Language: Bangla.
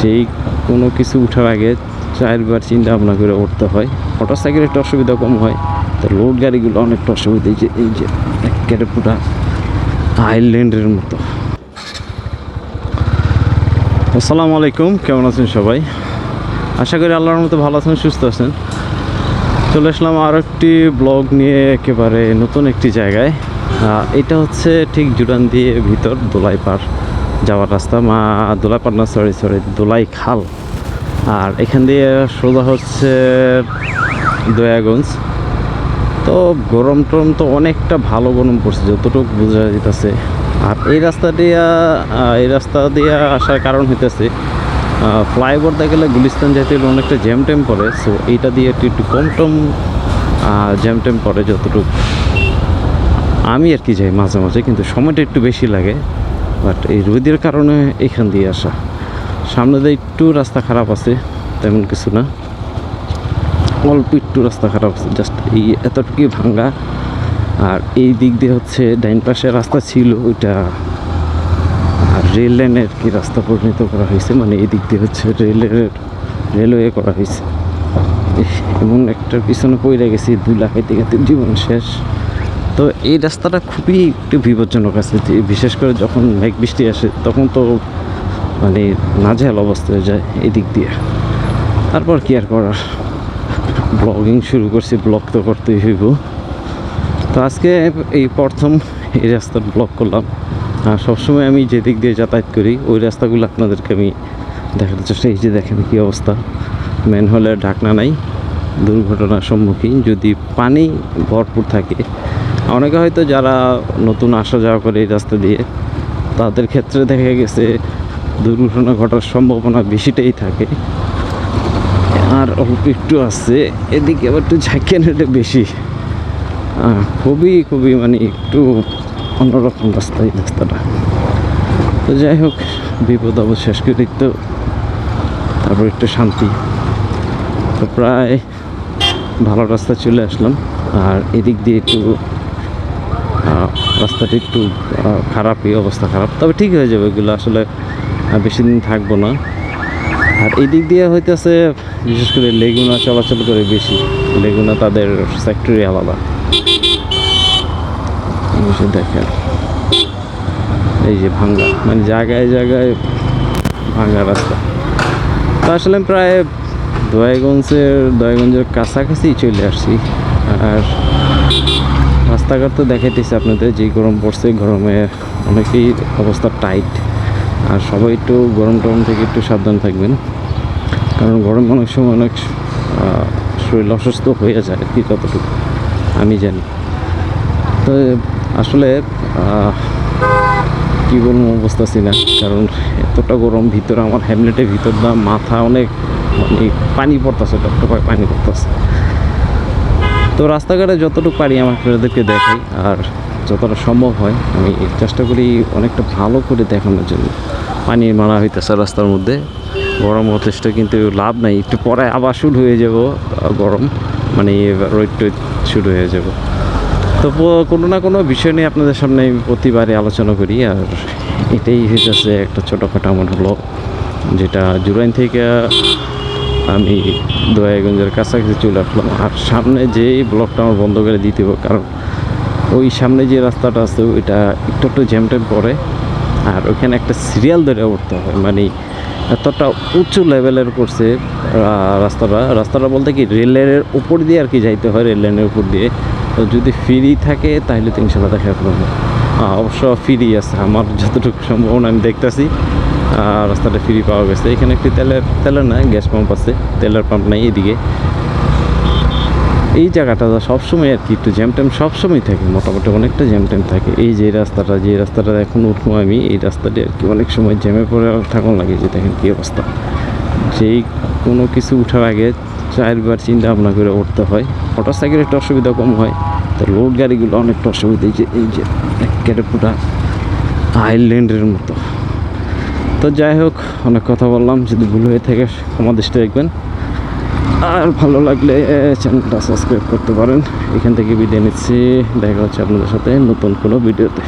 যেই কোনো কিছু উঠার আগে চারবার চিন্তা ভাবনা করে উঠতে হয়। মোটর সাইকেলের একটু অসুবিধা কম হয়, তো লোড গাড়িগুলো অনেকটা অসুবিধা। এই যে এই যে, একেবারে পুরা আইল্যান্ডের মতো। আসসালামু আলাইকুম, কেমন আছেন সবাই? আশা করি আল্লাহর মতো ভালো আছেন, সুস্থ আছেন। চলে আসলাম আরও একটি ব্লগ নিয়ে, একেবারে নতুন একটি জায়গায়। এটা হচ্ছে ঠিক জুড়ান দিয়ে ভিতর দোলাই পার যাওয়ার রাস্তা, মা দোলাই পার সরি সরি দোলাই খাল। আর এখান দিয়ে সোজা হচ্ছে দয়াগঞ্জ। তো গরম টরম তো অনেকটা ভালো গরম পড়ছে, যতটুকু বোঝা যেতেছে আর এই রাস্তা দিয়া এই রাস্তা দিয়ে আসার কারণ হইতেছে ফ্লাইওভার দিয়ে গেলে গুলিস্তান যেতে হলে অনেকটা জ্যাম ট্যাম পড়ে সো এইটা দিয়ে একটু একটু কম টম জ্যাম ট্যাম পড়ে যতটুকু। আমি আর কি যাই মাঝে মাঝে, কিন্তু সময়টা একটু বেশি লাগে। বাট এই রোদের কারণে এখান দিয়ে আসা। সামনে দিয়ে একটু রাস্তা খারাপ আছে, তেমন কিছু না। অল্প একটু রাস্তা খারাপ আছে জাস্ট এই এতটুকুই ভাঙ্গা। আর এই দিক দিয়ে হচ্ছে ডাইন পাশে রাস্তা ছিল, ওইটা আর রেল লাইনের কি রাস্তা পরিণত করা হয়েছে মানে এই দিক দিয়ে হচ্ছে রেলের, রেলওয়ে করা হয়েছে। এমন একটার পিছনে পড়ে গেছি, দুই লাখ খাইতে জীবন শেষ। তো এই রাস্তাটা খুবই একটু বিপজ্জনক আছে। বিশেষ করে যখন মেঘ বৃষ্টি আসে, তখন তো মানে নাজেহাল অবস্থা হয়ে যায় এই দিক দিয়ে। তারপর কি আর করার? ব্লগিং শুরু করছি, ব্লগ তো করতেই হইব। তো আজকে এই প্রথম এই রাস্তার ব্লগ করলাম। আর সবসময় আমি যে দিক দিয়ে যাতায়াত করি, ওই রাস্তাগুলো আপনাদেরকে আমি দেখাতে চেষ্টা এই যে দেখেন কী অবস্থা। মেন হলে ঢাকনা নাই। দুর্ঘটনার সম্মুখীন। যদি পানি ভরপুর থাকে অনেকে হয়তো যারা নতুন আসা যাওয়া করে এই রাস্তা দিয়ে, তাদের ক্ষেত্রে দেখা গেছে দুর্ঘটনা ঘটার সম্ভাবনা বেশিটাই থাকে। আর অল্প একটু আছে, এদিকে আবার একটু ঝাঁকিয়ে নিলে বেশি। খুবই খুবই মানে একটু অন্যরকম রাস্তা এই রাস্তাটা। তো যাই হোক, বিপদ আপদ শেষ করে তো তারপর একটু শান্তি। তো প্রায় ভালো রাস্তা চলে আসলাম। আর এদিক দিয়ে একটু রাস্তাটা একটু খারাপই, অবস্থা খারাপ। তবে ঠিক হয়ে যাবে এগুলো, আসলে বেশি দিন থাকব না। আর এই দিক দিয়ে হইতেছে, বিশেষ করে লেগুনা চলাচল করে বেশি। লেগুনা তাদের সেক্টরি আলাদা। দেখেন। এই যে ভাঙ্গা মানে জায়গায় জায়গায় ভাঙ্গা রাস্তা। তো আসলে প্রায় দয়াগঞ্জের দয়াগঞ্জের কাছাকাছি চলে আসছি। আর রাস্তাঘাট তো দেখাইতেছি আপনাদের, যে গরম পড়ছে, গরমে অনেকেই অবস্থা টাইট আর সবাই একটু গরম টরম থেকে একটু সাবধান থাকবেন। কারণ গরম অনেক সময় অনেক শরীর অসুস্থ হয়ে যায় কি কতটুকু আমি জানি। তো আসলে কি বলব বুঝতেছি না কারণ এতটা গরম ভিতরে, আমার হ্যামলেটের ভিতর না, মাথা অনেক মানে পানি পড়তেছে টপটপায় পানি পড়তেছে। তো রাস্তাঘাটে যতটুকু পারি আমার আপনাদেরকে দেখাই, আর যতটা সম্ভব হয় আমি চেষ্টা করি অনেকটা ভালো করে দেখানোর জন্য। পানি মারা হইতেছে রাস্তার মধ্যে। গরম যথেষ্ট কিন্তু লাভ নাই, একটু পরে আবার শুরু হয়ে যাব গরম। মানে রোদ টোদ শুরু হয়ে যাব। তো কোনো না কোনো বিষয় নিয়ে আপনাদের সামনে আমি প্রতিবারে আলোচনা করি, আর এটাই হইতেছে একটা ছোটোখাটো আমার হলো যেটা জুরাইন থেকে আমি দয়াগঞ্জের কাছাকাছি চলে আসলাম। আর সামনে যেই ব্লকটা আমার বন্ধ করে দিতে হবে, কারণ ওই সামনে যে রাস্তাটা আছে, ওইটা একটু একটু জ্যাম ট্যাম পড়ে আর ওইখানে একটা সিরিয়াল ধরে উঠতে হয় মানে এতটা উঁচু লেভেলের করছে রাস্তাটা। রাস্তাটা বলতে কি রেল লাইনের উপর দিয়ে আর কি যাইতে হয় রেল লাইনের উপর দিয়ে। তো যদি ফ্রি থাকে, তাহলে তো ইনশাল্লাহ দেখা করব। অবশ্য ফ্রি আছে, আমার যতটুকু সম্ভাবনা আমি দেখতেছি। রাস্তাটা ফ্রি পাওয়া গেছে। এখানে একটি তেলের তেলের না গ্যাস পাম্প আছে। তেলের পাম্প নাই এদিকে। এই জায়গাটা সবসময় আর কি, একটু জ্যাম ট্যাম সবসময় থাকে, মোটামুটি অনেকটা জ্যাম ট্যাম থাকে। এই যে রাস্তাটা যে রাস্তাটা এখন উঠবো আমি, এই রাস্তাটি আর কি অনেক সময় জ্যামে পড়ে থাকুন লাগে যে দেখেন কী অবস্থা। যেই কোনো কিছু উঠার আগে চারবার চিন্তা ভাবনা করে উঠতে হয়। মোটর সাইকেলের একটু অসুবিধা কম হয়, তো লোড গাড়িগুলো অনেকটা অসুবিধা। এই যে এই যে, একেবারে পুরা আইল্যান্ডের মতো। তো যাই হোক, অনেক কথা বললাম, যদি ভুল হয়ে থাকে ক্ষমা দৃষ্টি দেখবেন আর ভালো লাগলে চ্যানেলটা সাবস্ক্রাইব করতে পারেন। এখান থেকে ভিডিও নিচ্ছি, দেখা হচ্ছে আপনাদের সাথে নতুন কোনো ভিডিওতে।